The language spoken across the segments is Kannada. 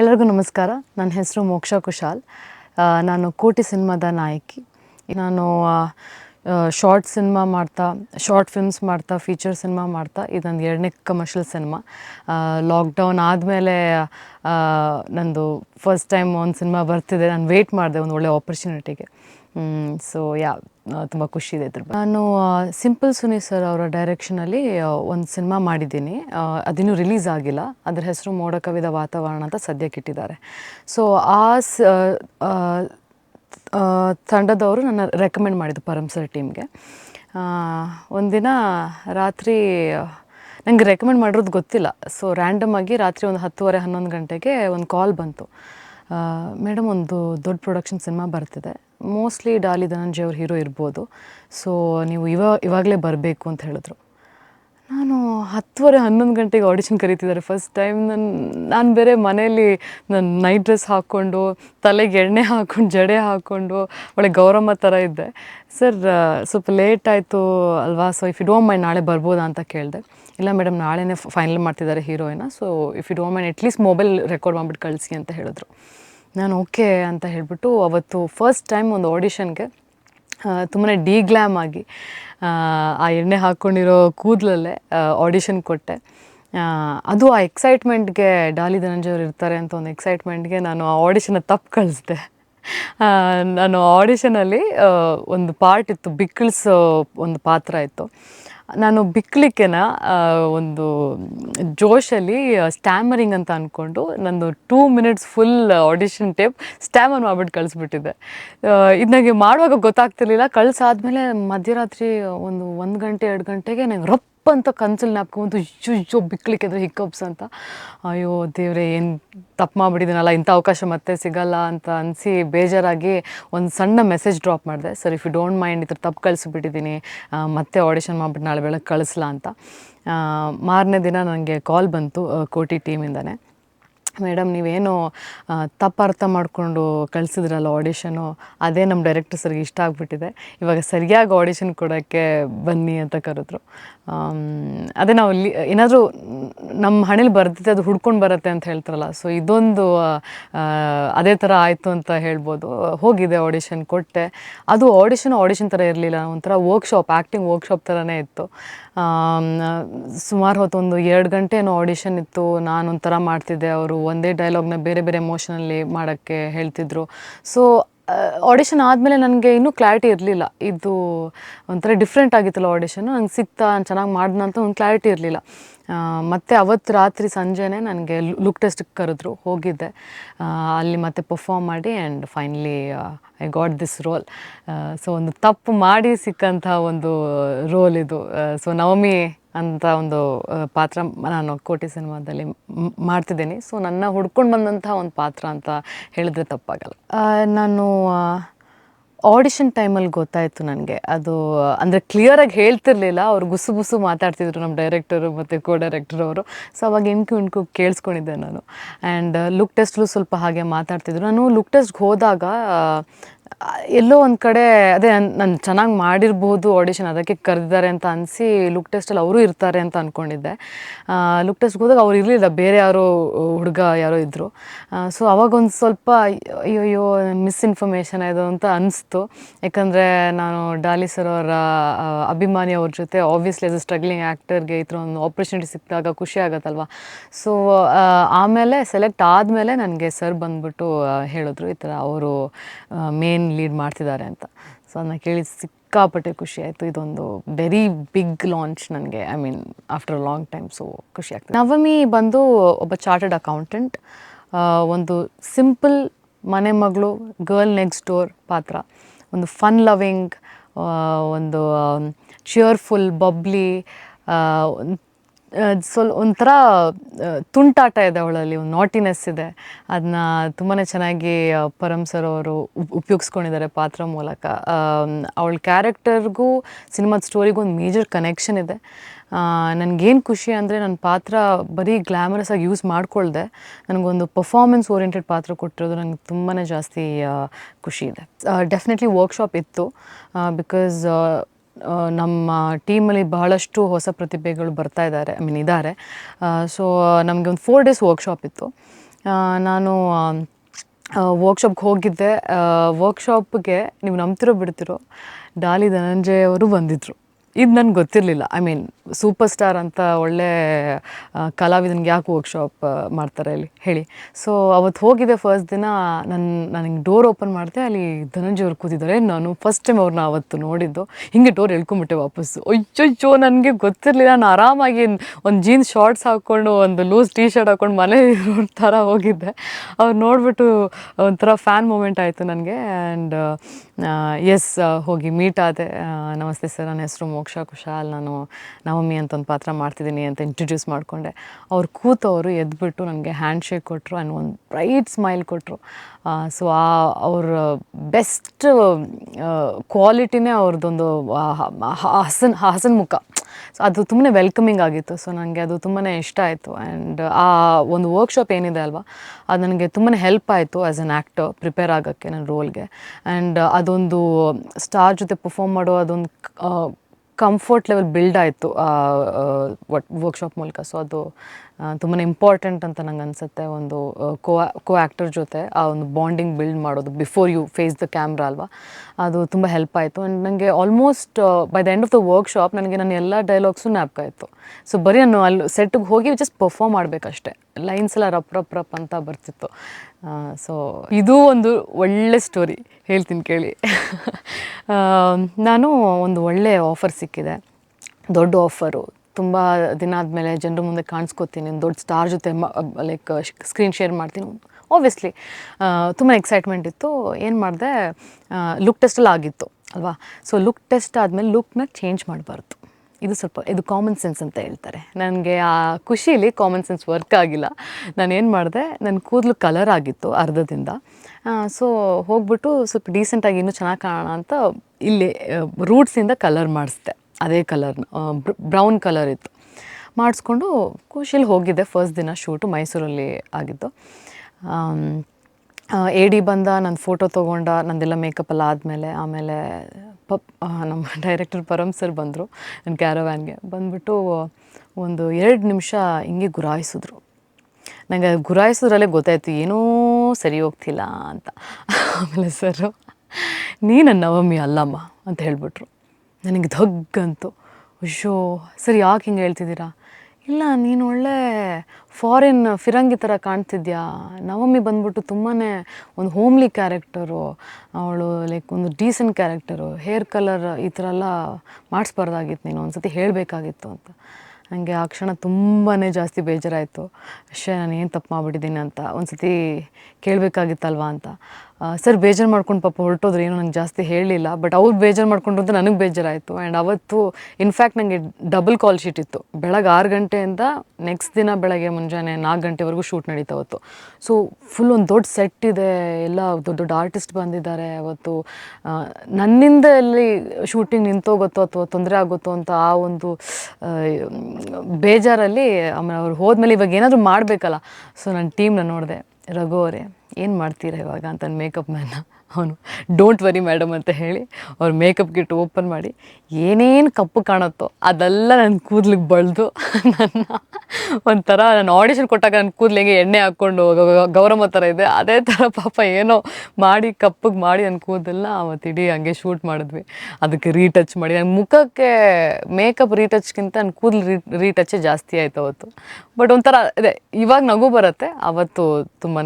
ಎಲ್ಲರಿಗೂ ನಮಸ್ಕಾರ. ನನ್ನ ಹೆಸರು ಮೋಕ್ಷ ಕುಶಾಲ್. ನಾನು ಕೋಟಿ ಸಿನಿಮಾದ ನಾಯಕಿ. ನಾನು ಶಾರ್ಟ್ ಸಿನಿಮಾ ಮಾಡ್ತಾ ಶಾರ್ಟ್ ಫಿಲ್ಮ್ಸ್ ಮಾಡ್ತಾ ಫೀಚರ್ ಸಿನಿಮಾ ಮಾಡ್ತಾ, ಇದೊಂದು ಎರಡನೇ ಕಮರ್ಷಿಯಲ್ ಸಿನಿಮಾ ಲಾಕ್ಡೌನ್ ಆದಮೇಲೆ ನಂದು ಫಸ್ಟ್ ಟೈಮ್ ಒಂದು ಸಿನಿಮಾ ಬರ್ತಿದೆ. ನಾನು ವೇಟ್ ಮಾಡಿದೆ ಒಂದು ಒಳ್ಳೆ ಆಪರ್ಚುನಿಟಿಗೆ ಸೊ ಯಾ ತುಂಬ ಖುಷಿ ಇದೆ ನಾನು ಸಿಂಪಲ್ ಸುನಿ ಸರ್ ಅವರ ಡೈರೆಕ್ಷನಲ್ಲಿ ಒಂದು ಸಿನಿಮಾ ಮಾಡಿದ್ದೀನಿ. ಅದಿನ್ನು ರಿಲೀಸ್ ಆಗಿಲ್ಲ. ಅದ್ರ ಹೆಸರು ಮೋಡ ಕವಿದ ವಾತಾವರಣ ಅಂತ ಸದ್ಯಕ್ಕೆ ಇಟ್ಟಿದ್ದಾರೆ. ಸೊ ಆ, ತಂಡದವರು ನನ್ನ ರೆಕಮೆಂಡ್ ಮಾಡಿದ್ದು ಪರಮ್ ಸರ್ ಟೀಮ್ಗೆ ಒಂದಿನ ರಾತ್ರಿ ನನಗೆ ರೆಕಮೆಂಡ್ ಮಾಡಿರೋದು ಗೊತ್ತಿಲ್ಲ. ಸೊ ರ್ಯಾಂಡಮ್ ಆಗಿ ರಾತ್ರಿ ಒಂದು ಹತ್ತುವರೆ ಹನ್ನೊಂದು ಗಂಟೆಗೆ ಒಂದು ಕಾಲ್ ಬಂತು. ಮೇಡಮ್ ಒಂದು ದೊಡ್ಡ ಪ್ರೊಡಕ್ಷನ್ ಸಿನಿಮಾ ಬರ್ತಿದೆ. ಮೋಸ್ಟ್ಲಿ ಡಾಲಿ ಧನಂಜಯ ಅವ್ರ ಹೀರೋ ಇರ್ಬೋದು. ಸೊ ನೀವು ಇವಾಗ ಇವಾಗಲೇ ಬರಬೇಕು ಅಂತ ಹೇಳಿದ್ರು. ನಾನು ಹತ್ತುವರೆ, ಹನ್ನೊಂದು ಗಂಟೆಗೆ ಆಡಿಷನ್ ಕರೀತಿದ್ದಾರೆ. ಫಸ್ಟ್ ಟೈಮ್ ನನ್ನ ನಾನು ಬೇರೆ ಮನೆಯಲ್ಲಿ ನನ್ನ ನೈಟ್ ಡ್ರೆಸ್ ಹಾಕ್ಕೊಂಡು, ತಲೆಗೆ ಎಣ್ಣೆ ಹಾಕ್ಕೊಂಡು, ಜಡೆ ಹಾಕ್ಕೊಂಡು, ಒಳ್ಳೆ ಗೌರಮ್ಮ ಥರ ಇದ್ದೆ. ಸರ್ ಸ್ವಲ್ಪ ಲೇಟ್ ಆಯಿತು ಅಲ್ವಾ? So if you don't mind ನಾಳೆ ಬರ್ಬೋದಾ ಅಂತ ಕೇಳಿದೆ. ಇಲ್ಲ ಮೇಡಮ್ ನಾಳೆನೇ ಫೈನಲ್ ಮಾಡ್ತಿದ್ದಾರೆ ಹೀರೋಯಿನ. So if you don't mind at least mobile record ಮಾಡಿಬಿಟ್ಟು ಕಳಿಸಿ ಅಂತ ಹೇಳಿದ್ರು. ನಾನು ಓಕೆ ಅಂತ ಹೇಳಿಬಿಟ್ಟು ಅವತ್ತು ಫಸ್ಟ್ ಟೈಮ್ ಒಂದು ಆಡಿಷನ್ಗೆ ತುಂಬಾ ಡಿಗ್ಲ್ಯಾಮ್ ಆಗಿ ಆ, ಎಣ್ಣೆ ಹಾಕ್ಕೊಂಡಿರೋ ಕೂದಲಲ್ಲೇ ಆಡಿಷನ್ ಕೊಟ್ಟೆ. ಅದು ಆ ಎಕ್ಸೈಟ್ಮೆಂಟ್ಗೆ ಡಾಲಿ ಧನಂಜಯವ್ರು ಇರ್ತಾರೆ ಅಂತ ಒಂದು ಎಕ್ಸೈಟ್ಮೆಂಟ್ಗೆ ನಾನು ಆ ಆಡಿಷನ್ನ ತಪ್ಪು ಕಳಿಸ್ದೆ. ನಾನು ಆಡಿಷನಲ್ಲಿ ಒಂದು ಪಾರ್ಟ್ ಇತ್ತು ಬಿಕ್ಕಳಿಸೋ ಒಂದು ಪಾತ್ರ ಇತ್ತು. ನಾನು ಬಿಕ್ಕಲಿಕ್ಕೆನ ಒಂದು ಜೋಶಲ್ಲಿ ಸ್ಟ್ಯಾಮರಿಂಗ್ ಅಂತ ಅಂದ್ಕೊಂಡು ನಂದು two minutes full audition tape stammer ಮಾಡ್ಬಿಟ್ಟು ಕಳಿಸ್ಬಿಟ್ಟಿದ್ದೆ ಇದು ನನಗೆ ಮಾಡುವಾಗ ಗೊತ್ತಾಗ್ತಿರ್ಲಿಲ್ಲ. ಕಳ್ಸಾದ್ಮೇಲೆ ಮಧ್ಯರಾತ್ರಿ ಒಂದು ಒಂದು ಗಂಟೆ, ಎರಡು ಗಂಟೆಗೆ ನಂಗೆ ರಪ್ ಅಂತ ಕನ್ಸಲ್ಲಿ ನಾಪ್ಕೊಂಬಂದು ಇಶ್ಯು ಬಿಕ್ಲಿಕ್ಕೆ ಬಿಕ್ಲಿಕ್ಕಿದ್ರೆ ಹಿಕ್ಕಪ್ಸ್ ಅಂತ. ಅಯ್ಯೋ ದೇವ್ರೆ, ಏನು ತಪ್ಪು ಮಾಡಿದ್ದೀನಲ್ಲ ಇಂಥ ಅವಕಾಶ ಮತ್ತೆ ಸಿಗಲ್ಲ ಅಂತ ಅನಿಸಿ ಬೇಜಾರಾಗಿ ಒಂದು ಸಣ್ಣ ಮೆಸೇಜ್ ಡ್ರಾಪ್ ಮಾಡಿದೆ. Sir, if you don't mind ಇದ್ರ ತಪ್ಪು ಕಳಿಸ್ಬಿಟ್ಟಿದ್ದೀನಿ ಮತ್ತೆ ಆಡಿಷನ್ ಮಾಡಿಬಿಟ್ಟು ನಾಳೆ ಬೆಳಗ್ಗೆ ಕಳಿಸ್ಲಾ ಅಂತ. ಮಾರನೇ ದಿನ ನನಗೆ ಕಾಲ್ ಬಂತು ಕೋಟಿ ಟೀಮಿಂದನೇ. ಮೇಡಮ್, ನೀವೇನು ತಪ್ಪರ್ಥ ಮಾಡಿಕೊಂಡು ಕಳಿಸಿದ್ರಲ್ಲ ಆಡಿಷನು ಅದೇ ನಮ್ಮ ಡೈರೆಕ್ಟರ್ ಸರ್ಗೆ ಇಷ್ಟ ಆಗಿಬಿಟ್ಟಿದೆ. ಇವಾಗ ಸರಿಯಾಗಿ ಆಡಿಷನ್ ಕೊಡೋಕ್ಕೆ ಬನ್ನಿ ಅಂತ ಕರೆದ್ರು. ಅದೇ ನಾವು ಏನಾದರೂ ನಮ್ಮ ಹಣೆಲಿ ಬರ್ತಿದ್ದೆ ಅದು ಹುಡ್ಕೊಂಡು ಬರುತ್ತೆ ಅಂತ ಹೇಳ್ತಾರಲ್ಲ, ಸೊ ಇದೊಂದು ಅದೇ ಥರ ಆಯಿತು ಅಂತ ಹೇಳ್ಬೋದು. ಹೋಗಿದೆ ಆಡಿಷನ್ ಕೊಟ್ಟೆ. ಅದು ಆಡಿಷನ್ ಆಡಿಷನ್ ಥರ ಇರಲಿಲ್ಲ, ಒಂಥರ ವರ್ಕ್ಶಾಪ್ ಆ್ಯಕ್ಟಿಂಗ್ ವರ್ಕ್ಶಾಪ್ ಥರನೇ ಇತ್ತು. ಸುಮಾರು ಹೊತ್ತೊಂದು ಎರಡು ಗಂಟೆ ಏನೋ ಆಡಿಷನ್ ಇತ್ತು. ನಾನು ಒಂಥರ ಮಾಡ್ತಿದ್ದೆ. ಅವರು ಒಂದೇ ಡೈಲಾಗ್ನ ಬೇರೆ ಬೇರೆ ಎಮೋಷನಲ್ಲಿ ಮಾಡೋಕ್ಕೆ ಹೇಳ್ತಿದ್ರು. ಸೊ ಆಡಿಷನ್ ಆದಮೇಲೆ ನನಗೆ ಇನ್ನೂ ಕ್ಲಾರಿಟಿ ಇರಲಿಲ್ಲ. ಇದು ಒಂಥರ ಡಿಫ್ರೆಂಟ್ ಆಗಿತ್ತಲ್ಲ ಆಡಿಷನು ನಂಗೆ ನಾನು ಚೆನ್ನಾಗಿ ಮಾಡ್ದ ಅಂತ ಒಂದು ಕ್ಲಾರಿಟಿ ಇರಲಿಲ್ಲ. ಮತ್ತು ಅವತ್ತು ರಾತ್ರಿ ಸಂಜೆನೇ ನನಗೆ ಲುಕ್ ಟೆಸ್ಟ್ಗೆ ಕರೆದ್ರು. ಹೋಗಿದ್ದೆ. ಅಲ್ಲಿ ಮತ್ತೆ ಪರ್ಫಾಮ್ ಮಾಡಿ and finally I got this role so ಒಂದು ತಪ್ಪು ಮಾಡಿ ಸಿಕ್ಕಂಥ ಒಂದು ರೋಲ್ ಇದು. ಸೊ ನವಮಿ ಅಂತ ಒಂದು ಪಾತ್ರ ನಾನು ಕೋಟಿ ಸಿನಿಮಾದಲ್ಲಿ ಮಾಡ್ತಿದ್ದೀನಿ. ಸೊ, ನನ್ನ ಹುಡ್ಕೊಂಡು ಬಂದಂತಹ ಒಂದು ಪಾತ್ರ ಅಂತ ಹೇಳಿದ್ರೆ ತಪ್ಪಾಗಲ್ಲ. ನಾನು ಆಡಿಷನ್ ಟೈಮಲ್ಲಿ ಗೊತ್ತಾಯಿತು ನನಗೆ. ಅದು, ಅಂದರೆ ಕ್ಲಿಯರಾಗಿ ಹೇಳ್ತಿರ್ಲಿಲ್ಲ. ಅವ್ರು ಗುಸು ಗುಸು ಮಾತಾಡ್ತಿದ್ರು ನಮ್ಮ ಡೈರೆಕ್ಟರು ಮತ್ತು ಕೋ ಡೈರೆಕ್ಟರ್ ಅವರು. ಸೊ, ಅವಾಗ ಇನ್ಕು ಇಣ್ಕು ಕೇಳಿಸ್ಕೊಂಡಿದ್ದೆ ನಾನು. ಆ್ಯಂಡ್ ಲುಕ್ ಟೆಸ್ಟ್ಲು ಸ್ವಲ್ಪ ಹಾಗೆ ಮಾತಾಡ್ತಿದ್ರು. ನಾನು ಲುಕ್ ಟೆಸ್ಟ್ಗೆ ಹೋದಾಗ ಎಲ್ಲೋ ಒಂದು ಕಡೆ ಅದೇ ನಾನು ಚೆನ್ನಾಗಿ ಮಾಡಿರ್ಬೋದು ಆಡಿಷನ್ ಅದಕ್ಕೆ ಕರೆದಿದ್ದಾರೆ ಅಂತ ಅನಿಸಿ ಲುಕ್ ಟೆಸ್ಟಲ್ಲಿ ಅವರು ಇರ್ತಾರೆ ಅಂತ ಅಂದ್ಕೊಂಡಿದ್ದೆ ಲುಕ್ ಟೆಸ್ಟ್ಗೆ ಹೋದಾಗ ಅವ್ರು ಇರಲಿಲ್ಲ, ಬೇರೆ ಯಾರೋ ಹುಡುಗ ಯಾರೋ ಇದ್ದರು ಸೊ ಅವಾಗ ಒಂದು ಸ್ವಲ್ಪ ಅಯ್ಯೋ ಅಯ್ಯೋ ಮಿಸ್ಇನ್ಫಾರ್ಮೇಷನ್ ಇದು ಅಂತ ಅನಿಸ್ತು. ಯಾಕಂದರೆ ನಾನು ಡಾಲಿ ಸರ್ ಅವರ ಅಭಿಮಾನಿ ಅವ್ರ ಜೊತೆ ಆಬ್ವಿಯಸ್ಲಿ ಆಸ್ ಅ ಸ್ಟ್ರಗ್ಲಿಂಗ್ ಆ್ಯಕ್ಟರ್ಗೆ ಈ ಥರ ಒಂದು ಆಪರ್ಚುನಿಟಿ ಸಿಕ್ಕಿದಾಗ ಖುಷಿ ಆಗುತ್ತಲ್ವ? ಸೊ ಆಮೇಲೆ ಸೆಲೆಕ್ಟ್ ಆದಮೇಲೆ ನನಗೆ ಸರ್ ಬಂದ್ಬಿಟ್ಟು ಹೇಳಿದ್ರು ಈ ಥರ ಅವರು ಮೇನ್ ಲೀಡ್ ಮಾಡ್ತಿದ್ದಾರೆ ಅಂತ. ಸೊ ಅದನ್ನ ಕೇಳಿ ಸಿಕ್ಕಾಪಟ್ಟೆ ಖುಷಿ ಆಯಿತು. ಇದೊಂದು ವೆರಿ ಬಿಗ್ ಲಾಂಚ್ ನನಗೆ I mean after long time so ಖುಷಿ ಆಗ್ತದೆ. ನವಮಿ ಬಂದು ಒಬ್ಬ ಚಾರ್ಟರ್ಡ್ ಅಕೌಂಟೆಂಟ್ ಒಂದು ಸಿಂಪಲ್ ಮನೆ ಮಗಳು ಗರ್ಲ್ ನೆಕ್ಸ್ಟ್ ಡೋರ್ ಪಾತ್ರ. ಒಂದು ಫನ್ ಲವಿಂಗ್ ಒಂದು ಚಿಯರ್ಫುಲ್ ಬಬ್ಲಿ ಸ್ವಲ್ಪ ಒಂಥರ ತುಂಟಾಟ ಇದೆ ಅವಳಲ್ಲಿ, ಒಂದು ನಾಟಿನೆಸ್ ಇದೆ. ಅದನ್ನ ತುಂಬಾ ಚೆನ್ನಾಗಿ ಪರಮ್ ಸರ್ ಅವರು ಉಪ್, ಉಪಯೋಗಿಸ್ಕೊಂಡಿದ್ದಾರೆ ಪಾತ್ರ ಮೂಲಕ. ಅವಳ ಕ್ಯಾರೆಕ್ಟರ್ಗೂ, ಸಿನಿಮಾದ ಸ್ಟೋರಿಗೂ ಒಂದು ಮೇಜರ್ ಕನೆಕ್ಷನ್ ಇದೆ. ನನಗೇನು ಖುಷಿ ಅಂದರೆ ನನ್ನ ಪಾತ್ರ ಬರೀ ಗ್ಲ್ಯಾಮರಸ್ ಆಗಿ ಯೂಸ್ ಮಾಡ್ಕೊಳ್ದೆ. ನನಗೊಂದು ಪರ್ಫಾರ್ಮೆನ್ಸ್ ಓರಿಯೆಂಟೆಡ್ ಪಾತ್ರ ಕೊಟ್ಟಿರೋದು ನಂಗೆ ತುಂಬಾ ಜಾಸ್ತಿ ಖುಷಿ ಇದೆ. ಡೆಫಿನೆಟ್ಲಿ ವರ್ಕ್ಶಾಪ್ ಇತ್ತು ಬಿಕಾಸ್ ನಮ್ಮ ಟೀಮಲ್ಲಿ ಬಹಳಷ್ಟು ಹೊಸ ಪ್ರತಿಭೆಗಳು ಬರ್ತಾ ಇದ್ದಾರೆ ಐ ಮೀನ್ ಇದ್ದಾರೆ. ಸೊ ನಮಗೆ ಒಂದು ಫೋರ್ ಡೇಸ್ ವರ್ಕ್ಶಾಪ್ ಇತ್ತು. ನಾನು ವರ್ಕ್ಶಾಪ್ಗೆ ಹೋಗಿದ್ದೆ. ವರ್ಕ್ಶಾಪ್ಗೆ ನೀವು ನಂಬ್ತಿರೋ ಬಿಡ್ತಿರೋ, ಡಾಲಿ ಧನಂಜಯ ಅವರು ಬಂದಿದ್ದರು ಇದು ನನಗೆ ಗೊತ್ತಿರಲಿಲ್ಲ. ಐ ಮೀನ್ ಸೂಪರ್ ಸ್ಟಾರ್ ಅಂತ ಒಳ್ಳೆ ಕಲಾವಿದನಿಗೆ ಯಾಕೆ ವರ್ಕ್ಶಾಪ್ ಮಾಡ್ತಾರೆ ಅಲ್ಲಿ ಹೇಳಿ. ಸೊ ಅವತ್ತು ಹೋಗಿದ್ದೆ ಫಸ್ಟ್ ದಿನ ನನ್ನ ನನಗೆ ಡೋರ್ ಓಪನ್ ಮಾಡಿದೆ, ಅಲ್ಲಿ ಧನಂಜಯವ್ರು ಕೂತಿದ್ದಾರೆ. ನಾನು ಫಸ್ಟ್ ಟೈಮ್ ಅವ್ರನ್ನ ಅವತ್ತು ನೋಡಿದ್ದು. ಹಿಂಗೆ ಡೋರ್ ಎಳ್ಕೊಂಬಿಟ್ಟೆ ವಾಪಸ್ಸು ಅಯ್ಯೋ ನನಗೆ ಗೊತ್ತಿರಲಿಲ್ಲ. ನಾನು ಆರಾಮಾಗಿ ಒಂದು ಜೀನ್ಸ್ ಶಾರ್ಟ್ಸ್ ಹಾಕ್ಕೊಂಡು, ಒಂದು ಲೂಸ್ ಟೀ ಶರ್ಟ್ ಹಾಕ್ಕೊಂಡು ಮನೆ ಥರ ಹೋಗಿದ್ದೆ. ಅವ್ರು ನೋಡಿಬಿಟ್ಟು ಒಂಥರ ಫ್ಯಾನ್ ಮೂಮೆಂಟ್ ಆಯಿತು ನನಗೆ. ಆ್ಯಂಡ್ ಎಸ್ ಹೋಗಿ ಮೀಟ್ ಆದೆ. ನಮಸ್ತೆ ಸರ್, ನನ್ನ ಹೆಸರು ಮೋಕ್ಷ, ಕುಶಾಲ್ ನಾನು ನವಮಿ ಅಂತ ಒಂದು ಪಾತ್ರ ಮಾಡ್ತಿದ್ದೀನಿ ಅಂತ ಇಂಟ್ರೊಡ್ಯೂಸ್ ಮಾಡಿಕೊಂಡೆ. ಅವ್ರು ಕೂತವರು ಎದ್ಬಿಟ್ಟು ನನಗೆ ಹ್ಯಾಂಡ್ ಶೇಕ್ ಕೊಟ್ಟರು ಆ್ಯಂಡ್ ಒಂದು ಬ್ರೈಟ್ ಸ್ಮೈಲ್ ಕೊಟ್ಟರು ಸೊ ಆ, ಅವ್ರ ಬೆಸ್ಟ್ ಕ್ವಾಲಿಟಿನೇ ಅವ್ರದ್ದೊಂದು ಹಾಸನ್ ಹಾಸನ್ ಮುಖ. ಸೊ ಅದು ತುಂಬಾ ವೆಲ್ಕಮಿಂಗ್ ಆಗಿತ್ತು. ಸೊ ನನಗೆ ಅದು ತುಂಬಾ ಇಷ್ಟ ಆಯಿತು. ಆ್ಯಂಡ್ ಆ ಒಂದು ವರ್ಕ್ಶಾಪ್ ಏನಿದೆ ಅಲ್ವಾ, ಅದು ನನಗೆ ತುಂಬಾ ಹೆಲ್ಪ್ ಆಯಿತು ಆ್ಯಸ್ ಅನ್ ಆ್ಯಕ್ಟರ್ ಪ್ರಿಪೇರ್ ಆಗೋಕ್ಕೆ ನನ್ನ ರೋಲ್ಗೆ ಆ್ಯಂಡ್ ಅದೊಂದು ಸ್ಟಾರ್ ಜೊತೆ ಪರ್ಫಾರ್ಮ್ ಮಾಡೋ ಅದೊಂದು ಕಂಫರ್ಟ್ ಲೆವೆಲ್ ಬಿಲ್ಡ್ ಆಯಿತು ವರ್ಕ್ಶಾಪ್ ಮೂಲಕ. ಸೊ ಅದು ತುಂಬಾ ಇಂಪಾರ್ಟೆಂಟ್ ಅಂತ ನಂಗೆ ಅನ್ಸುತ್ತೆ ಒಂದು ಕೋ ಕೋ ಆ್ಯಕ್ಟರ್ ಜೊತೆ ಆ ಒಂದು ಬಾಂಡಿಂಗ್ ಬಿಲ್ಡ್ ಮಾಡೋದು before you face the camera ಅಲ್ವಾ? ಅದು ತುಂಬ ಹೆಲ್ಪ್ ಆಯಿತು. ಆ್ಯಂಡ್ ನನಗೆ almost by the end of the workshop ನನಗೆ ನನ್ನ ಎಲ್ಲ ಡೈಲಾಗ್ಸು ಜ್ಞಾಪಕ ಸೊ ಬರೀ ನಾನು ಅಲ್ಲಿ ಸೆಟ್ಗೆ ಹೋಗಿ ಜಸ್ಟ್ ಪರ್ಫಾಮ್ ಮಾಡಬೇಕಷ್ಟೆ. ಲೈನ್ಸ್ ಎಲ್ಲ ರಪ್ ರಪ್ ರಪ್ ಅಂತ ಬರ್ತಿತ್ತು. ಸೊ ಇದು ಒಂದು ಒಳ್ಳೆ ಸ್ಟೋರಿ ಹೇಳ್ತೀನಿ ಕೇಳಿ. ನಾನು ಒಂದು ಒಳ್ಳೆ ಆಫರ್ ಸಿಕ್ಕಿದೆ. ದೊಡ್ಡ ಆಫರು ತುಂಬ ದಿನ ಆದಮೇಲೆ ಜನರ ಮುಂದೆ ಕಾಣಿಸ್ಕೋತೀನಿ ದೊಡ್ಡ ಸ್ಟಾರ್ ಜೊತೆ ಲೈಕ್ ಸ್ಕ್ರೀನ್ ಶೇರ್ ಮಾಡ್ತೀನಿ. ಆಬ್ವಿಯಸ್ಲಿ ತುಂಬ ಎಕ್ಸೈಟ್ಮೆಂಟ್ ಇತ್ತು. ಏನು ಮಾಡಿದೆ ಲುಕ್ ಟೆಸ್ಟಲ್ಲಿ ಆಗಿತ್ತು, ಅಲ್ವಾ? ಸೊ ಲುಕ್ ಟೆಸ್ಟ್ ಆದಮೇಲೆ ಲುಕ್ನ ಚೇಂಜ್ ಮಾಡಬಾರ್ದು. ಇದು ಸ್ವಲ್ಪ, ಇದು ಕಾಮನ್ ಸೆನ್ಸ್ ಅಂತ ಹೇಳ್ತಾರೆ. ನನಗೆ ಆ ಖುಷಿಲಿ ಕಾಮನ್ ಸೆನ್ಸ್ ವರ್ಕ್ ಆಗಿಲ್ಲ. ನಾನು ಏನು ಮಾಡಿದೆ ನನ್ನ ಕೂದಲು ಕಲರ್ ಆಗಿತ್ತು ಅರ್ಧದಿಂದ. ಸೊ ಹೋಗ್ಬಿಟ್ಟು ಸ್ವಲ್ಪ ಡೀಸೆಂಟಾಗಿ ಇನ್ನೂ ಚೆನ್ನಾಗಿ ಕಾಣೋಣ ಅಂತ ಇಲ್ಲಿ ರೂಟ್ಸಿಂದ ಕಲರ್ ಮಾಡಿಸ್ದೆ. ಅದೇ ಕಲರ್ನ ಬ್ರೌನ್ ಕಲರ್ ಇತ್ತು. ಮಾಡಿಸ್ಕೊಂಡು ಖುಷಿಯಲ್ಲಿ ಹೋಗಿದ್ದೆ ಫಸ್ಟ್ ದಿನ ಶೂಟು ಮೈಸೂರಲ್ಲಿ ಆಗಿದ್ದು. ಎ ಡಿ ಬಂದ ನನ್ನ ಫೋಟೋ ತೊಗೊಂಡ, ನಂದೆಲ್ಲ ಮೇಕಪ್ ಎಲ್ಲ ಆದಮೇಲೆ, ಆಮೇಲೆ ಪಪ್ ನಮ್ಮ ಡೈರೆಕ್ಟರ್ ಪರಮ್ ಸರ್ ಬಂದರು ನನ್ನ ಕ್ಯಾರವ್ಯಾನ್ಗೆ ಬಂದ್ಬಿಟ್ಟು ಒಂದು ಎರಡು ನಿಮಿಷ ಹಿಂಗೆ ಗುರಾಯಿಸಿದ್ರು. ನನಗೆ ಗುರಾಯಿಸೋದ್ರಲ್ಲೇ ಗೊತ್ತಾಯ್ತು, ಏನೂ ಸರಿ ಹೋಗ್ತಿಲ್ಲ ಅಂತ. ಆಮೇಲೆ ಸರ್ ನೀ ನನ್ನ ನವಮಿ ಅಲ್ಲಮ್ಮ ಅಂತ ಹೇಳ್ಬಿಟ್ರು. ನನಗೆ ಧಗ್ಗಂತು ಅಯ್ಯೋ, ಸರಿ ಯಾಕೆ ಹಿಂಗೆ ಹೇಳ್ತಿದ್ದೀರಾ? ಇಲ್ಲ, ನೀನು ಒಳ್ಳೆ ಫಾರಿನ್ ಫಿರಂಗಿ ಥರ ಕಾಣ್ತಿದ್ಯಾ? ನವಮಿ ಬಂದ್ಬಿಟ್ಟು ತುಂಬಾ ಒಂದು ಹೋಮ್ಲಿ ಕ್ಯಾರೆಕ್ಟರು ಅವಳು ಲೈಕ್ ಒಂದು ಡೀಸೆಂಟ್ ಕ್ಯಾರೆಕ್ಟರು ಹೇರ್ ಕಲರ್ ಈ ಥರ ಎಲ್ಲ ಮಾಡಿಸ್ಬಾರ್ದಾಗಿತ್ತು ನೀನು ಒಂದು ಸತಿ ಹೇಳಬೇಕಾಗಿತ್ತು ಅಂತ. ನನಗೆ ಆ ಕ್ಷಣ ತುಂಬಾ ಜಾಸ್ತಿ ಬೇಜಾರಾಯಿತು. ಅಷ್ಟೇ ನಾನು ಏನು ತಪ್ಪು ಮಾಡಿಬಿಟ್ಟಿದ್ದೀನಿ ಅಂತ ಒಂದು ಸತಿ ಕೇಳಬೇಕಾಗಿತ್ತಲ್ವಾ ಅಂತ. ಸರ್ ಬೇಜಾರು ಮಾಡ್ಕೊಂಡು ಪಾಪ ಹೊರಟೋದ್ರು ಏನು ನಂಗೆ ಜಾಸ್ತಿ ಹೇಳಲಿಲ್ಲ ಬಟ್ ಅವ್ರು ಬೇಜಾರು ಮಾಡ್ಕೊಂಡ್ರು ಅಂತ ನನಗೆ ಬೇಜಾರಾಯಿತು. ಆ್ಯಂಡ್ ಅವತ್ತು ಇನ್ಫ್ಯಾಕ್ಟ್ ನನಗೆ ಡಬಲ್ ಕಾಲ್ ಶೀಟ್ ಇತ್ತು. ಬೆಳಗ್ಗೆ ಆರು ಗಂಟೆಯಿಂದ ನೆಕ್ಸ್ಟ್ ದಿನ ಬೆಳಗ್ಗೆ ಮುಂಜಾನೆ ನಾಲ್ಕು ಗಂಟೆವರೆಗೂ ಶೂಟ್ ನಡೀತಾ ಅವತ್ತು. ಸೊ ಫುಲ್ ಒಂದು ದೊಡ್ಡ ಸೆಟ್ ಇದೆ, ಎಲ್ಲ ದೊಡ್ಡ ದೊಡ್ಡ ಆರ್ಟಿಸ್ಟ್ ಬಂದಿದ್ದಾರೆ ಅವತ್ತು. ನನ್ನಿಂದ ಎಲ್ಲಿ ಶೂಟಿಂಗ್ ನಿಂತೋಗುತ್ತೋ ಅಥವಾ ತೊಂದರೆ ಆಗುತ್ತೋ ಅಂತ ಆ ಒಂದು ಬೇಜಾರಲ್ಲಿ ಆಮೇಲೆ ಅವ್ರು ಹೋದ್ಮೇಲೆ ಇವಾಗ ಏನಾದರೂ ಮಾಡಬೇಕಲ್ಲ. ಸೊ ನನ್ನ ಟೀಮ್ನ ನೋಡಿದೆ, ರಘು ಅವರೇ. ಏನು ಮಾಡ್ತೀರಾ ಇವಾಗ ಅಂತ ಮೇಕಪ್ ಮ್ಯಾನ ಅವನು ಡೋಂಟ್ ವರಿ ಮೇಡಮ್ ಅಂತ ಹೇಳಿ ಅವ್ರ ಮೇಕಪ್ ಕಿಟ್ ಓಪನ್ ಮಾಡಿ ಏನೇನು ಕಪ್ಪು ಕಾಣುತ್ತೋ ಅದೆಲ್ಲ ನನ್ನ ಕೂದಲಿಗೆ ಬಳ್ದು ನನ್ನ ಒಂಥರ ನಾನು ಆಡಿಷನ್ ಕೊಟ್ಟಾಗ ನನ್ನ ಕೂದಲಿಗೆ ಎಣ್ಣೆ ಹಾಕ್ಕೊಂಡು ಗೌರಮ್ಮ ಥರ ಇದೆ. ಅದೇ ಥರ ಪಾಪ ಏನೋ ಮಾಡಿ ಕಪ್ಪಗೆ ಮಾಡಿ ನನ್ನ ಕೂದಲನ್ನ ಅವತ್ತು ಇಡೀ ಹಂಗೆ ಶೂಟ್ ಮಾಡಿದ್ವಿ. ಅದಕ್ಕೆ ರೀಟಚ್ ಮಾಡಿ. ನನ್ನ ಮುಖಕ್ಕೆ ಮೇಕಪ್ ರೀಟಚ್ಗಿಂತ ನನ್ನ ಕೂದಲು ರೀ ರೀಟಚ್ಚೇ ಜಾಸ್ತಿ ಆಯ್ತು ಅವತ್ತು. ಬಟ್ ಒಂಥರ ಇದೆ, ಇವಾಗ ನಗು ಬರುತ್ತೆ, ಅವತ್ತು ತುಂಬಾ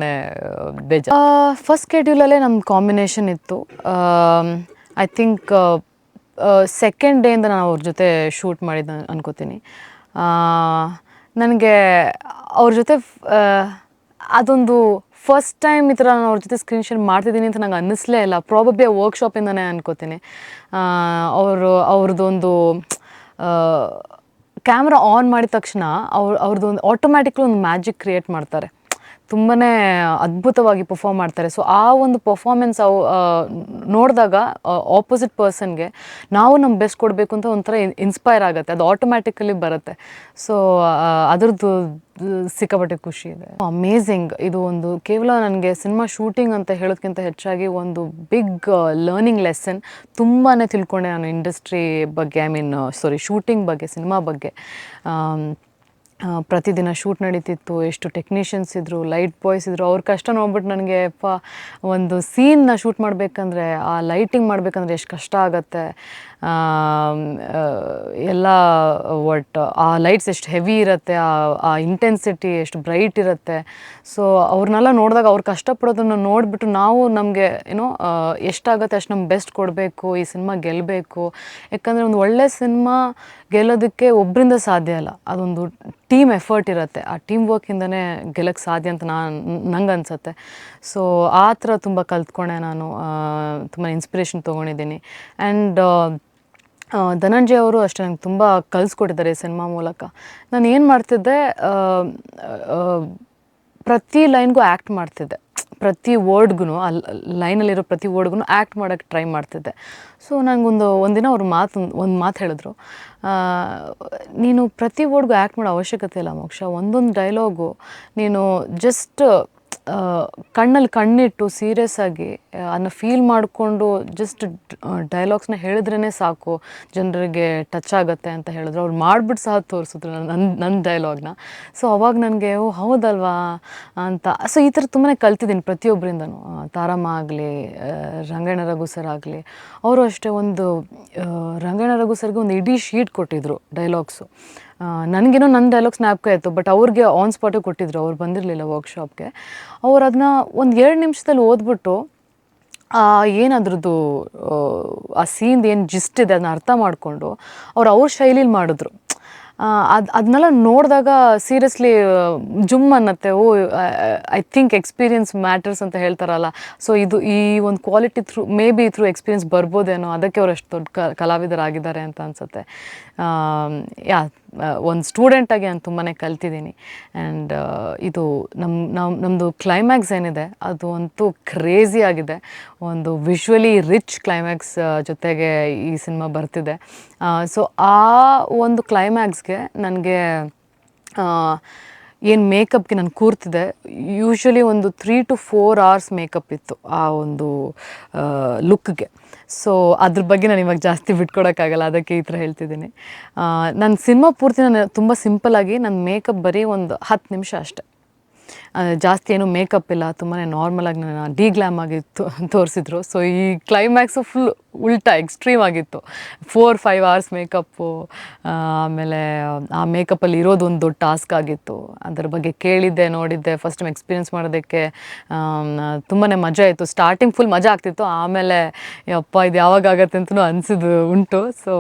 ಬೇಜಾರು. ಫಸ್ಟ್ ಸ್ಕೆಡ್ಯೂಲಲ್ಲೇ ನಮ್ಮ ಕಾಂಬಿನೇಷನ್ ಇತ್ತು. ಐ ಥಿಂಕ್ ಸೆಕೆಂಡ್ ಡೇಯಿಂದ ನಾನು ಅವ್ರ ಜೊತೆ ಶೂಟ್ ಮಾಡಿದ್ದೆ ಅನ್ಕೋತೀನಿ. ನನಗೆ ಅವ್ರ ಜೊತೆ ಅದೊಂದು ಫಸ್ಟ್ ಟೈಮ್ ಈ ಥರ ನಾನು ಅವ್ರ ಜೊತೆ ಸ್ಕ್ರೀನ್ ಶೇರ್ ಮಾಡ್ತಿದ್ದೀನಿ ಅಂತ ನಂಗೆ ಅನ್ನಿಸ್ಲೇ ಇಲ್ಲ. ಪ್ರಾಬಬ್ಲಿ ಆ ವರ್ಕ್ಶಾಪಿಂದನೇ ಅನ್ಕೋತೀನಿ. ಅವರು ಅವ್ರದ್ದೊಂದು ಕ್ಯಾಮ್ರಾ ಆನ್ ಮಾಡಿದ ತಕ್ಷಣ ಅವ್ರ, ಅವ್ರದ್ದು ಒಂದು ಆಟೋಮ್ಯಾಟಿಕ್ಲಿ ಒಂದು ಮ್ಯಾಜಿಕ್ ಕ್ರಿಯೇಟ್ ಮಾಡ್ತಾರೆ. ತುಂಬಾ ಅದ್ಭುತವಾಗಿ ಪರ್ಫಾರ್ಮ್ ಮಾಡ್ತಾರೆ. ಸೊ ಆ ಒಂದು ಪರ್ಫಾರ್ಮೆನ್ಸ್ ಅವು ನೋಡಿದಾಗ ಆಪೋಸಿಟ್ ಪರ್ಸನ್ಗೆ ನಾವು ನಮ್ಮ ಬೆಸ್ಟ್ ಕೊಡಬೇಕು ಅಂತ ಒಂಥರ ಇನ್ಸ್ಪೈರ್ ಆಗುತ್ತೆ. ಅದು ಆಟೋಮ್ಯಾಟಿಕಲಿ ಬರುತ್ತೆ. ಸೊ ಅದರದ್ದು ಸಿಕ್ಕಾಪಟ್ಟೆ ಖುಷಿ ಇದೆ. ಅಮೇಝಿಂಗ್ ಇದು ಒಂದು ಕೇವಲ ನನಗೆ ಸಿನಿಮಾ ಶೂಟಿಂಗ್ ಅಂತ ಹೇಳೋದಕ್ಕಿಂತ ಹೆಚ್ಚಾಗಿ ಒಂದು ಬಿಗ್ ಲರ್ನಿಂಗ್ ಲೆಸನ್ ತುಂಬಾ ತಿಳ್ಕೊಂಡೆ ನಾನು ಇಂಡಸ್ಟ್ರಿ ಬಗ್ಗೆ ಐ ಮೀನ್ ಸಾರಿ ಶೂಟಿಂಗ್ ಬಗ್ಗೆ ಸಿನಿಮಾ ಬಗ್ಗೆ. ಪ್ರತಿದಿನ ಶೂಟ್ ನಡೀತಿತ್ತು, ಎಷ್ಟು ಟೆಕ್ನಿಷಿಯನ್ಸ್ ಇದ್ದರು ಲೈಟ್ ಬಾಯ್ಸ್ ಇದ್ದರು ಅವ್ರ ಕಷ್ಟ ನೋಡ್ಬಿಟ್ಟು ನನಗೆ ಪ ಒಂದು ಸೀನ್ನ ಶೂಟ್ ಮಾಡಬೇಕಂದ್ರೆ, ಆ ಲೈಟಿಂಗ್ ಮಾಡಬೇಕಂದ್ರೆ ಎಷ್ಟು ಕಷ್ಟ ಆಗುತ್ತೆ. ಎಲ್ಲ ಒಟ್, ಆ ಲೈಟ್ಸ್ ಎಷ್ಟು ಹೆವಿ ಇರುತ್ತೆ, ಆ ಆ ಇಂಟೆನ್ಸಿಟಿ ಎಷ್ಟು ಬ್ರೈಟ್ ಇರುತ್ತೆ. ಸೊ ಅವ್ರನ್ನೆಲ್ಲ ನೋಡಿದಾಗ ಅವ್ರು ಕಷ್ಟಪಡೋದನ್ನು ನೋಡಿಬಿಟ್ಟು ನಾವು ನಮಗೆ ಏನೋ ಎಷ್ಟಾಗುತ್ತೆ ಅಷ್ಟು ನಮ್ಗೆ ಬೆಸ್ಟ್ ಕೊಡಬೇಕು, ಈ ಸಿನಿಮಾ ಗೆಲ್ಲಬೇಕು ಯಾಕಂದರೆ ಒಂದು ಒಳ್ಳೆ ಸಿನಿಮಾ ಗೆಲ್ಲೋದಕ್ಕೆ ಒಬ್ಬರಿಂದ ಸಾಧ್ಯ ಅಲ್ಲ ಅದೊಂದು ಟೀಮ್ ಎಫರ್ಟ್ ಇರುತ್ತೆ. ಆ ಟೀಮ್ ವರ್ಕಿಂದನೇ ಗೆಲ್ಲಕ್ಕೆ ಸಾಧ್ಯ ಅಂತ ನಾನು, ನಂಗೆ ಅನ್ಸುತ್ತೆ. ಸೊ ಆ ಥರ ತುಂಬ ಕಲ್ತ್ಕೊಂಡೆ ನಾನು. ತುಂಬ ಇನ್ಸ್ಪಿರೇಷನ್ ತೊಗೊಂಡಿದ್ದೀನಿ. ಆ್ಯಂಡ್ ಧನಂಜಯ ಅವರು ಅಷ್ಟೇ ನಂಗೆ ತುಂಬ ಕಲಿಸ್ಕೊಟ್ಟಿದ್ದಾರೆ ಸಿನಿಮಾ ಮೂಲಕ. ನಾನು ಏನು ಮಾಡ್ತಿದ್ದೆ ಪ್ರತಿ ಲೈನ್ಗೂ ಆ್ಯಕ್ಟ್ ಮಾಡ್ತಿದ್ದೆ. ಪ್ರತಿ ವರ್ಡ್ಗೂ ಅಲ್ಲಿ ಲೈನಲ್ಲಿರೋ ಪ್ರತಿ ವರ್ಡ್ಗೂ ಆ್ಯಕ್ಟ್ ಮಾಡೋಕ್ಕೆ ಟ್ರೈ ಮಾಡ್ತಿದ್ದೆ. ಸೊ ನನಗೊಂದು ಒಂದಿನ ಅವ್ರ ಮಾತು, ಒಂದು ಮಾತು ಹೇಳಿದ್ರು. ನೀನು ಪ್ರತಿ ವರ್ಡ್ಗೂ ಆ್ಯಕ್ಟ್ ಮಾಡೋ ಅವಶ್ಯಕತೆ ಇಲ್ಲ ಮೋಕ್ಷ. ಒಂದೊಂದು ಡೈಲಾಗು ನೀನು ಜಸ್ಟ್ ಕಣ್ಣಲ್ಲಿ ಕಣ್ಣಿಟ್ಟು ಸೀರಿಯಸ್ ಆಗಿ ಅದನ್ನ ಫೀಲ್ ಮಾಡಿಕೊಂಡು ಜಸ್ಟ್ ಡೈಲಾಗ್ಸ್ನ ಹೇಳಿದ್ರೇ ಸಾಕು. ಜನರಿಗೆ ಟಚ್ ಆಗುತ್ತೆ ಅಂತ ಹೇಳಿದ್ರು. ಅವ್ರು ಮಾಡಿಬಿಟ್ಟು ಸಹ ತೋರಿಸಿದ್ರು ನನ್ನ ನನ್ನ ಡೈಲಾಗ್ನ ಸೊ ಅವಾಗ ನನಗೆ, ಓ, ಹೌದಲ್ವಾ? ಅಂತ. ಸೊ ಈ ಥರ ತುಂಬಾ ಕಲ್ತಿದ್ದೀನಿ ಪ್ರತಿಯೊಬ್ಬರಿಂದನೂ ತಾರಮ್ಮ ಆಗಲಿ ರಂಗಣ್ಣ ರಘು ಸರ್ ಆಗಲಿ. ಅವರು ಅಷ್ಟೇ ಒಂದು ರಂಗಣ್ಣ ರಘು ಸರ್ಗೆ ಒಂದು ಇಡೀ ಶೀಟ್ ಕೊಟ್ಟಿದ್ರು ಡೈಲಾಗ್ಸು ನನಗೇನೋ ನನ್ನ ಡೈಲಾಗ್ಸ್ ನ್ಯಾಪ್ಕ ಆಯಿತು ಬಟ್ ಅವ್ರಿಗೆ ಆನ್ ಸ್ಪಾಟೇ ಕೊಟ್ಟಿದ್ರು. ಅವ್ರು ಬಂದಿರಲಿಲ್ಲ ವರ್ಕ್ಶಾಪ್ಗೆ ಅವ್ರು ಅದನ್ನ ಒಂದು ಎರಡು ನಿಮಿಷದಲ್ಲಿ ಓದ್ಬಿಟ್ಟು ಆ, ಏನದ್ರದ್ದು, ಆ ಸೀನ್ದು ಏನು ಜಿಸ್ಟ್ ಇದೆ ಅದನ್ನ ಅರ್ಥ ಮಾಡಿಕೊಂಡು ಅವ್ರು ಅವ್ರ ಶೈಲಿಲಿ ಮಾಡಿದ್ರು. ಅದು ಅದನ್ನೆಲ್ಲ ನೋಡಿದಾಗ ಸೀರಿಯಸ್ಲಿ ಜುಮ್ ಅನ್ನತ್ತೆ. Oh I think experience matters ಅಂತ ಹೇಳ್ತಾರಲ್ಲ. ಸೊ ಇದು ಈ ಒಂದು quality through maybe through experience ಬರ್ಬೋದೇನೋ, ಅದಕ್ಕೆ ಅವ್ರು ಅಷ್ಟು ದೊಡ್ಡ ಕಲಾವಿದರಾಗಿದ್ದಾರೆ ಅಂತ ಅನ್ಸುತ್ತೆ. ಯಾ ಒಂದು ಸ್ಟೂಡೆಂಟಾಗಿ ನಾನು ತುಂಬಾ ಕಲ್ತಿದ್ದೀನಿ. ಆ್ಯಂಡ್ ಇದು ನಮ್ಮ ನಮ್ಮ ನಮ್ಮದು ಕ್ಲೈಮ್ಯಾಕ್ಸ್ ಏನಿದೆ, ಅದು ಅಂತೂ ಕ್ರೇಜಿ ಆಗಿದೆ. ಒಂದು ವಿಶ್ವಲಿ ರಿಚ್ ಕ್ಲೈಮ್ಯಾಕ್ಸ್ ಜೊತೆಗೆ ಈ ಸಿನಿಮಾ ಬರ್ತಿದೆ. ಸೊ ಆ ಒಂದು ಕ್ಲೈಮ್ಯಾಕ್ಸ್ಗೆ ನನಗೆ ಏನು ಮೇಕಪ್ಗೆ ನಾನು ಕೂರ್ತಿದೆ ಯೂಶ್ವಲಿ ಒಂದು three to four hours makeup ಇತ್ತು ಆ ಒಂದು ಲುಕ್ಗೆ ಸೊ ಅದ್ರ ಬಗ್ಗೆ ನಾನು ಇವಾಗ ಜಾಸ್ತಿ ಬಿಟ್ಕೊಡೋಕ್ಕಾಗಲ್ಲ, ಅದಕ್ಕೆ ಈ ಥರ ಹೇಳ್ತಿದ್ದೀನಿ. ನನ್ನ ಸಿನಿಮಾ ಪೂರ್ತಿ ನಾನು ತುಂಬ ಸಿಂಪಲ್ಲಾಗಿ ನನ್ನ ಮೇಕಪ್ ಬರೀ ಒಂದು ಹತ್ತು ನಿಮಿಷ ಅಷ್ಟೆ. ಜಾಸ್ತಿ ಏನು ಮೇಕಪ್ ಇಲ್ಲ ತುಂಬಾ ನಾರ್ಮಲಾಗಿ ನನ್ನ ಡಿ ಗ್ಲಾಮ್ ಆಗಿ ತೋರಿಸಿದ್ರು. ಸೊ ಈ ಕ್ಲೈಮ್ಯಾಕ್ಸು ಫುಲ್ ಉಲ್ಟಾ ಎಕ್ಸ್ಟ್ರೀಮ್ ಆಗಿತ್ತು. ಫೋರ್ ಫೈವ್ ಅವರ್ಸ್ ಮೇಕಪ್ಪು ಆಮೇಲೆ, ಆ ಮೇಕಪ್ಪಲ್ಲಿ ಇರೋದು ಒಂದು ದೊಡ್ಡ ಟಾಸ್ಕ್ ಆಗಿತ್ತು. ಅದರ ಬಗ್ಗೆ ಕೇಳಿದ್ದೆ, ನೋಡಿದ್ದೆ ಫಸ್ಟ್ ಟೈಮ್ ಎಕ್ಸ್ಪೀರಿಯನ್ಸ್ ಮಾಡೋದಕ್ಕೆ ತುಂಬಾ ಮಜಾ ಇತ್ತು. ಸ್ಟಾರ್ಟಿಂಗ್ ಫುಲ್ ಮಜಾ ಆಗ್ತಿತ್ತು. ಆಮೇಲೆ, ಯಪ್ಪ, ಇದು ಯಾವಾಗ ಆಗತ್ತೆ ಅಂತಲೂ ಅನಿಸಿದ್ದು ಉಂಟು. ಸೊ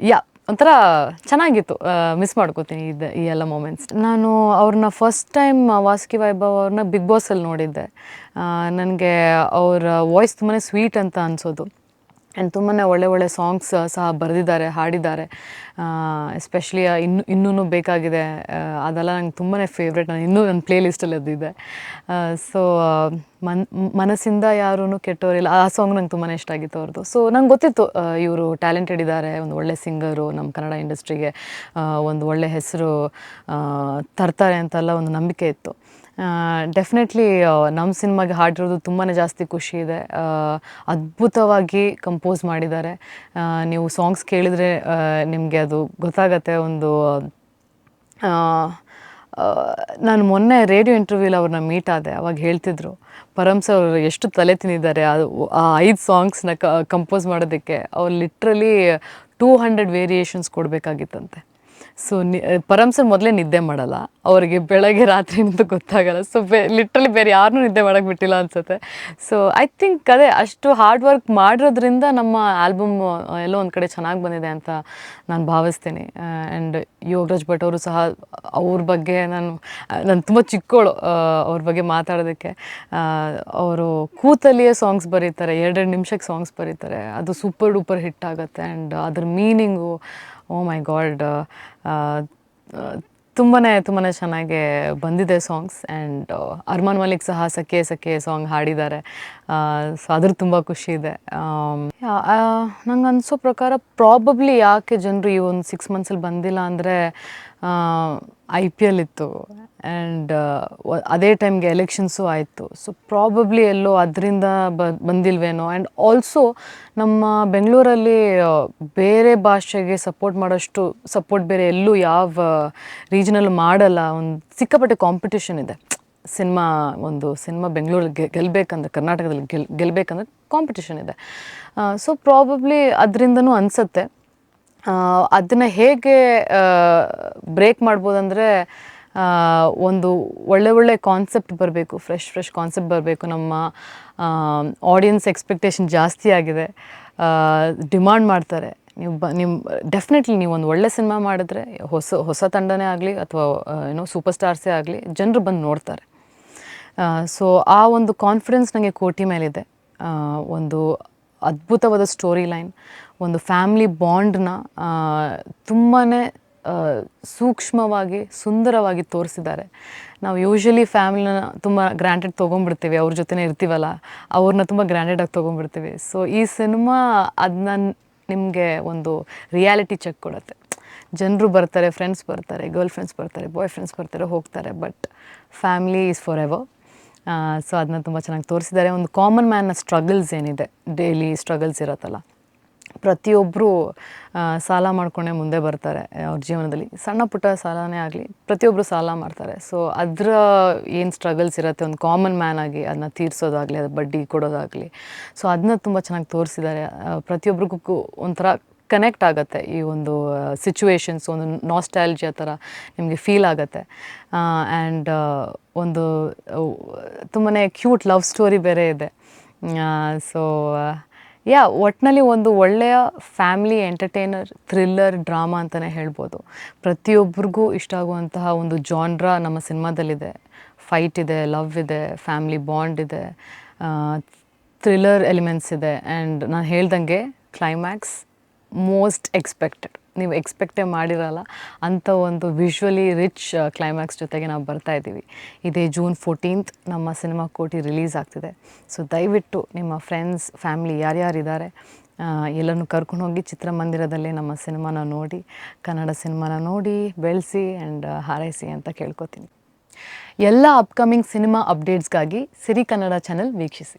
ಯಾ ಒಂಥರ ಚೆನ್ನಾಗಿತ್ತು ಮಿಸ್ ಮಾಡ್ಕೋತೀನಿ ಇದು ಈ ಎಲ್ಲ ಮೂಮೆಂಟ್ಸ್ ನಾನು ಅವ್ರನ್ನ ಫಸ್ಟ್ ಟೈಮ್ ವಾಸುಕಿ ವೈಭವ್ ಅವ್ರನ್ನ ಬಿಗ್ ಬಾಸಲ್ಲಿ ನೋಡಿದ್ದೆ. ನನಗೆ ಅವರ ವಾಯ್ಸ್ ತುಂಬಾ ಸ್ವೀಟ್ ಅಂತ ಅನಿಸೋದು. ಆ್ಯಂಡ್ ತುಂಬಾ ಒಳ್ಳೆ ಒಳ್ಳೆ ಸಾಂಗ್ಸ್ ಸಹ ಬರೆದಿದ್ದಾರೆ, ಹಾಡಿದ್ದಾರೆ. ಎಸ್ಪೆಷಲಿ ಇನ್ನು ಇನ್ನೂ ಬೇಕಾಗಿದೆ. ಅದೆಲ್ಲ ನಂಗೆ ತುಂಬಾ ಫೇವ್ರೆಟ್ ನಾನು ಇನ್ನೂ ನನ್ನ ಪ್ಲೇ ಲಿಸ್ಟಲ್ಲಿ ಅದಿದೆ ಸೊ ಮನ್, ಮನಸ್ಸಿಂದ ಯಾರೂ ಕೆಟ್ಟವರಿಲ್ಲ ಆ ಸಾಂಗ್ ನಂಗೆ ತುಂಬಾ ಇಷ್ಟ ಆಗಿತ್ತು ಅವ್ರದ್ದು ಸೊ ನಂಗೆ ಗೊತ್ತಿತ್ತು ಇವರು ಟ್ಯಾಲೆಂಟೆಡ್ ಇದ್ದಾರೆ ಒಂದು ಒಳ್ಳೆ ಸಿಂಗರು ನಮ್ಮ ಕನ್ನಡ ಇಂಡಸ್ಟ್ರಿಗೆ ಒಂದು ಒಳ್ಳೆ ಹೆಸರು ತರ್ತಾರೆ ಅಂತೆಲ್ಲ ಒಂದು ನಂಬಿಕೆ ಇತ್ತು. ಡೆಫಿನೆಟ್ಲಿ ನಮ್ಮ ಸಿನಿಮಾಗೆ ಹಾಡಿರೋದು ತುಂಬಾ ಜಾಸ್ತಿ ಖುಷಿ ಇದೆ. ಅದ್ಭುತವಾಗಿ ಕಂಪೋಸ್ ಮಾಡಿದ್ದಾರೆ. ನೀವು ಸಾಂಗ್ಸ್ ಕೇಳಿದರೆ ನಿಮಗೆ ಅದು ಗೊತ್ತಾಗತ್ತೆ ಒಂದು ನಾನು ಮೊನ್ನೆ ರೇಡಿಯೋ ಇಂಟರ್ವ್ಯೂಲಿ ಅವ್ರನ್ನ ಮೀಟ್ ಆದೆ, ಅವಾಗ ಹೇಳ್ತಿದ್ರು. ಪರಮ್ ಸರ್ ಅವರು ಎಷ್ಟು ತಲೆ ತಿಂದಿದ್ದಾರೆ ಅದು ಆ ಐದು ಸಾಂಗ್ಸ್ನ ಕಂಪೋಸ್ ಮಾಡೋದಕ್ಕೆ. ಅವ್ರು ಲಿಟ್ರಲಿ ಟೂ ಹಂಡ್ರೆಡ್ ವೇರಿಯೇಷನ್ಸ್ ಕೊಡಬೇಕಾಗಿತ್ತಂತೆ. ಸೊ ನಿ ಪರಮ್ ಸರ್ ಮೊದಲೇ ನಿದ್ದೆ ಮಾಡಲ್ಲ. ಅವರಿಗೆ ಬೆಳಗ್ಗೆ ರಾತ್ರಿ ಅಂತ ಗೊತ್ತಾಗಲ್ಲ. ಸೊ ಬೇ ಲಿಟ್ರಲಿ ಬೇರೆ ಯಾರನ್ನೂ ನಿದ್ದೆ ಮಾಡೋಕೆ ಬಿಟ್ಟಿಲ್ಲ ಅನ್ಸುತ್ತೆ. ಸೊ ಐ ಥಿಂಕ್ ಅದೇ ಅಷ್ಟು ಹಾರ್ಡ್ ವರ್ಕ್ ಮಾಡಿರೋದ್ರಿಂದ ನಮ್ಮ ಆಲ್ಬಮ್ ಎಲ್ಲೋ ಒಂದು ಕಡೆ ಚೆನ್ನಾಗಿ ಬಂದಿದೆ ಅಂತ ನಾನು ಭಾವಿಸ್ತೀನಿ. ಆ್ಯಂಡ್ ಯೋಗರಾಜ್ ಭಟ್ ಅವರು ಸಹ ಅವ್ರ ಬಗ್ಗೆ ನಾನು ನಾನು ತುಂಬ ಚಿಕ್ಕವಳು ಅವ್ರ ಬಗ್ಗೆ ಮಾತಾಡೋದಕ್ಕೆ. ಅವರು ಕೂತಲ್ಲಿಯೇ ಸಾಂಗ್ಸ್ ಬರೀತಾರೆ. ಎರಡೆರಡು ನಿಮಿಷಕ್ಕೆ ಸಾಂಗ್ಸ್ ಬರೀತಾರೆ. ಅದು ಸೂಪರ್ ಡೂಪರ್ ಹಿಟ್ ಆಗುತ್ತೆ. ಆ್ಯಂಡ್ ಅದ್ರ ಮೀನಿಂಗು ಓ ಮೈ ಗಾಡ್ ತುಂಬಾ ತುಂಬಾ ಚೆನ್ನಾಗಿ ಬಂದಿದೆ ಸಾಂಗ್ಸ್. ಆ್ಯಂಡ್ ಅರ್ಮಾನ್ ಮಲಿಕ್ ಸಹ ಸಖೆ ಸಖೆ ಸಾಂಗ್ ಹಾಡಿದ್ದಾರೆ. ಸೊ ಅದ್ರ ತುಂಬ ಖುಷಿ ಇದೆ. ನಂಗೆ ಅನಿಸೋ ಪ್ರಕಾರ ಪ್ರಾಬಬ್ಲಿ ಯಾಕೆ ಜನರು ಈ ಒಂದು ಸಿಕ್ಸ್ ಮಂತ್ಸಲ್ಲಿ ಬಂದಿಲ್ಲ ಅಂದರೆ ಐ ಪಿ ಎಲ್ ಇತ್ತು. ಆ್ಯಂಡ್ ಅದೇ ಟೈಮ್ಗೆ ಎಲೆಕ್ಷನ್ಸು ಆಯಿತು. ಸೊ ಪ್ರಾಬಬ್ಲಿ ಎಲ್ಲೋ ಅದರಿಂದ ಬ, ಬಂದಿಲ್ವೇನೋ. ಆ್ಯಂಡ್ ಆಲ್ಸೋ ನಮ್ಮ ಬೆಂಗಳೂರಲ್ಲಿ ಬೇರೆ ಭಾಷೆಗೆ ಸಪೋರ್ಟ್ ಮಾಡೋಷ್ಟು ಸಪೋರ್ಟ್ ಬೇರೆ ಎಲ್ಲೂ ಯಾವ ರೀಜನಲ್ಲೂ ಮಾಡಲ್ಲ. ಒಂದು ಸಿಕ್ಕಾಪಟ್ಟೆ ಕಾಂಪಿಟೇಷನ್ ಇದೆ. ಸಿನಿಮಾ ಒಂದು ಸಿನಿಮಾ ಬೆಂಗಳೂರಲ್ಲಿ ಗೆ ಗೆಲ್ಲಬೇಕಂದ್ರೆ ಕರ್ನಾಟಕದಲ್ಲಿ ಗೆಲ್ ಗೆಲ್ಲಬೇಕಂದ್ರೆ ಕಾಂಪಿಟಿಷನ್ ಇದೆ. ಸೊ ಪ್ರಾಬಬ್ಲಿ ಅದರಿಂದನೂ ಅನಿಸುತ್ತೆ. ಅದನ್ನು ಹೇಗೆ ಬ್ರೇಕ್ ಮಾಡ್ಬೋದಂದರೆ ಒಂದು ಒಳ್ಳೆ ಒಳ್ಳೆ ಕಾನ್ಸೆಪ್ಟ್ ಬರಬೇಕು ಫ್ರೆಶ್ ಫ್ರೆಶ್ ಕಾನ್ಸೆಪ್ಟ್ ಬರಬೇಕು ನಮ್ಮ ಆಡಿಯನ್ಸ್ ಎಕ್ಸ್ಪೆಕ್ಟೇಷನ್ ಜಾಸ್ತಿ ಆಗಿದೆ. ಡಿಮಾಂಡ್ ಮಾಡ್ತಾರೆ. ನೀವು ಬ ನಿಮ್ಮ ಡೆಫಿನೆಟ್ಲಿ ನೀವು ಒಂದು ಒಳ್ಳೆ ಸಿನಿಮಾ ಮಾಡಿದ್ರೆ, ಹೊಸ ಹೊಸ ತಂಡನೇ ಆಗಲಿ ಅಥವಾ ಏನೋ ಸೂಪರ್ ಸ್ಟಾರ್ಸೇ ಆಗಲಿ, ಜನರು ಬಂದು ನೋಡ್ತಾರೆ. ಸೊ ಆ ಒಂದು ಕಾನ್ಫಿಡೆನ್ಸ್ ನನಗೆ ಕೋಟಿ ಮೇಲಿದೆ. ಒಂದು ಅದ್ಭುತವಾದ ಸ್ಟೋರಿ ಲೈನ್ ಒಂದು ಫ್ಯಾಮ್ಲಿ ಬಾಂಡ್ನ ತುಂಬಾ ಸೂಕ್ಷ್ಮವಾಗಿ, ಸುಂದರವಾಗಿ ತೋರಿಸಿದ್ದಾರೆ. ನಾವು ಯೂಶ್ವಲಿ ಫ್ಯಾಮಿಲಿನ ತುಂಬ ಗ್ರ್ಯಾಂಡೆಡ್ ತೊಗೊಂಡ್ಬಿಡ್ತೀವಿ, ಅವ್ರ ಜೊತೆನೇ ಇರ್ತೀವಲ್ಲ ಅವ್ರನ್ನ ತುಂಬ ಗ್ರ್ಯಾಂಡೆಡಾಗಿ ತೊಗೊಂಡ್ಬಿಡ್ತೀವಿ. ಸೊ ಈ ಸಿನಿಮಾ ಅದನ್ನ ನಿಮಗೆ ಒಂದು ರಿಯಾಲಿಟಿ ಚೆಕ್ ಕೊಡುತ್ತೆ. ಜನರು ಬರ್ತಾರೆ ಫ್ರೆಂಡ್ಸ್ ಬರ್ತಾರೆ ಗರ್ಲ್ ಫ್ರೆಂಡ್ಸ್ ಬರ್ತಾರೆ ಬಾಯ್ ಫ್ರೆಂಡ್ಸ್ ಬರ್ತಾರೆ, ಹೋಗ್ತಾರೆ but family is forever so ಅದನ್ನ ತುಂಬ ಚೆನ್ನಾಗಿ ತೋರಿಸಿದ್ದಾರೆ. ಒಂದು ಕಾಮನ್ ಮ್ಯಾನ್ನ ಸ್ಟ್ರಗಲ್ಸ್ ಏನಿದೆ? ಡೈಲಿ ಸ್ಟ್ರಗಲ್ಸ್ ಇರುತ್ತಲ್ಲ. ಪ್ರತಿಯೊಬ್ಬರು ಸಾಲ ಮಾಡ್ಕೊಂಡೇ ಮುಂದೆ ಬರ್ತಾರೆ ಅವ್ರ ಜೀವನದಲ್ಲಿ. ಸಣ್ಣ ಪುಟ್ಟ ಸಾಲನೇ ಆಗಲಿ ಪ್ರತಿಯೊಬ್ಬರು ಸಾಲ ಮಾಡ್ತಾರೆ. ಸೊ ಅದರ ಏನು ಸ್ಟ್ರಗಲ್ಸ್ ಇರುತ್ತೆ? ಒಂದು ಕಾಮನ್ ಮ್ಯಾನ್ ಆಗಿ ಅದನ್ನ ತೀರಿಸೋದಾಗಲಿ, ಅದು ಬಡ್ಡಿ ಕೊಡೋದಾಗಲಿ. ಸೊ ಅದನ್ನ ತುಂಬ ಚೆನ್ನಾಗಿ ತೋರಿಸಿದ್ದಾರೆ. ಪ್ರತಿಯೊಬ್ಬರಿಗೂ ಒಂಥರ ಕನೆಕ್ಟ್ ಆಗುತ್ತೆ ಈ ಒಂದು ಸಿಚುವೇಶನ್ಸ್ ಒಂದು ನಾಸ್ಟ್ಯಾಲ್ಜಿಯ ಥರ ನಿಮಗೆ ಫೀಲ್ ಆಗುತ್ತೆ. ಆ್ಯಂಡ್ ಒಂದು ತುಂಬಾ ಕ್ಯೂಟ್ ಲವ್ ಸ್ಟೋರಿ ಬೇರೆ ಇದೆ. ಸೊ ಯಾ ಒಟ್ಟಿನಲ್ಲಿ ಒಂದು ಒಳ್ಳೆಯ ಫ್ಯಾಮಿಲಿ ಎಂಟರ್ಟೈನರ್ ಥ್ರಿಲ್ಲರ್ ಡ್ರಾಮಾ ಅಂತಲೇ ಹೇಳ್ಬೋದು. ಪ್ರತಿಯೊಬ್ಬರಿಗೂ ಇಷ್ಟ ಆಗುವಂತಹ ಒಂದು ಜಾನ್ರ ನಮ್ಮ ಸಿನಿಮಾದಲ್ಲಿದೆ. ಫೈಟ್ ಇದೆ ಲವ್ ಇದೆ ಫ್ಯಾಮಿಲಿ ಬಾಂಡ್ ಇದೆ ಥ್ರಿಲ್ಲರ್ ಎಲಿಮೆಂಟ್ಸ್ ಇದೆ. ಆ್ಯಂಡ್ ನಾನು ಹೇಳ್ದಂಗೆ ಕ್ಲೈಮ್ಯಾಕ್ಸ್ ಮೋಸ್ಟ್ ಎಕ್ಸ್ಪೆಕ್ಟೆಡ್ ನೀವು ಎಕ್ಸ್ಪೆಕ್ಟೇ ಮಾಡಿರಲ್ಲ ಅಂಥ ಒಂದು ವಿಶ್ವಲಿ ರಿಚ್ ಕ್ಲೈಮ್ಯಾಕ್ಸ್ ಜೊತೆಗೆ ನಾವು ಬರ್ತಾ ಇದ್ದೀವಿ. ಇದೇ ಜೂನ್ ಫೋರ್ಟೀನ್ತ್ ನಮ್ಮ ಸಿನಿಮಾ ಕೋಟಿ ರಿಲೀಸ್ ಆಗ್ತಿದೆ. ಸೊ ದಯವಿಟ್ಟು ನಿಮ್ಮ ಫ್ರೆಂಡ್ಸ್ ಫ್ಯಾಮ್ಲಿ ಯಾರ್ಯಾರಿದ್ದಾರೆ ಕರ್ಕೊಂಡು ಹೋಗಿ ಚಿತ್ರಮಂದಿರದಲ್ಲಿ ನಮ್ಮ ಸಿನಿಮಾನ ನೋಡಿ, ಕನ್ನಡ ಸಿನಿಮಾನ ನೋಡಿ, ಬೆಳೆಸಿ ಆ್ಯಂಡ್ ಹಾರೈಸಿ ಅಂತ ಕೇಳ್ಕೊತೀನಿ. ಎಲ್ಲ ಅಪ್ಕಮಿಂಗ್ ಸಿನಿಮಾ ಅಪ್ಡೇಟ್ಸ್ಗಾಗಿ ಸಿರಿ ಕನ್ನಡ ಚಾನೆಲ್ ವೀಕ್ಷಿಸಿ.